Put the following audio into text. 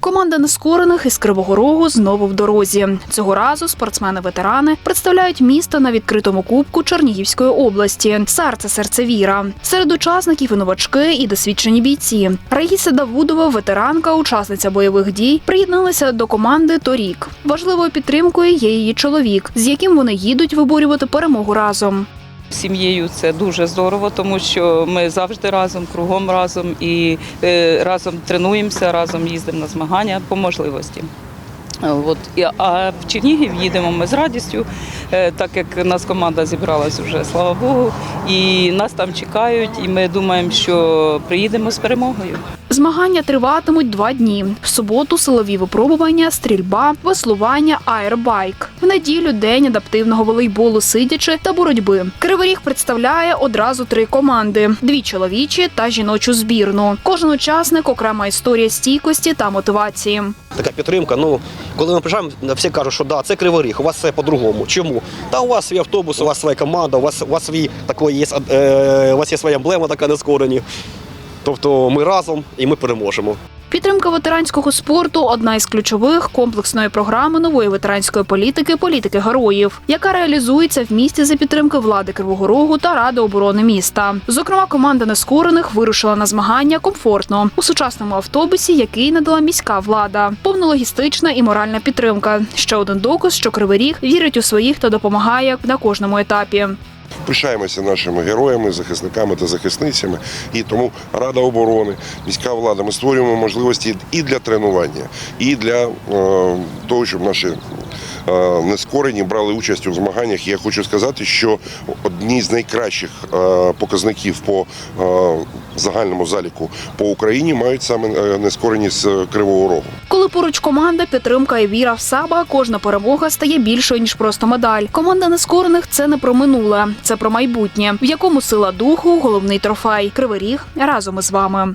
Команда нескорених із Кривого Рогу знову в дорозі. Цього разу спортсмени-ветерани представляють місто на відкритому кубку Чернігівської області. Серце серце віра. Серед учасників і новачки, і досвідчені бійці. Раїса Давудова, ветеранка, учасниця бойових дій, приєдналася до команди торік. Важливою підтримкою є її чоловік, з яким вони їдуть виборювати перемогу разом. Сім'єю це дуже здорово, тому що ми завжди разом, кругом разом і е, разом тренуємося, разом їздимо на змагання по можливості. Е, От а в Чернігів їдемо ми з радістю, е, так як нас команда зібралась вже, слава Богу, і нас там чекають, і ми думаємо, що приїдемо з перемогою. Змагання триватимуть два дні. В суботу силові випробування, стрільба, веслування, аербайк. В неділю день адаптивного волейболу сидячи та боротьби. Кривий Ріг представляє одразу три команди: дві чоловічі та жіночу збірну. Кожен учасник окрема історія стійкості та мотивації. така підтримка. Ну, коли ми приїжджаємо, всі кажуть, що да, це Кривий Ріг, у вас все по-другому. Чому? Та у вас свій автобус, у вас своя команда, у вас, у вас свій такий є, е, у вас є своя емблема така нескорені. Тобто ми разом і ми переможемо. Підтримка ветеранського спорту одна із ключових комплексної програми нової ветеранської політики політики героїв, яка реалізується в місті за підтримки влади Кривого Рогу та Ради оборони міста. Зокрема, команда нескорених вирушила на змагання комфортно у сучасному автобусі, який надала міська влада. Повнологістична і моральна підтримка. Ще один доказ, що Кривий Ріг вірить у своїх та допомагає на кожному етапі. Пишаємося нашими героями, захисниками та захисницями. І тому Рада оборони, міська влада, ми створюємо можливості і для тренування, і для е, того, щоб наші нескорені брали участь у змаганнях. Я хочу сказати, що одні з найкращих е, показників по е, загальному заліку по Україні мають саме е, нескорені з Кривого Рогу. Коли поруч команда, підтримка і віра в себе, кожна перемога стає більшою ніж просто медаль. Команда нескорених це не про минуле, це про майбутнє, в якому сила духу, головний трофей. Кривий ріг разом із вами.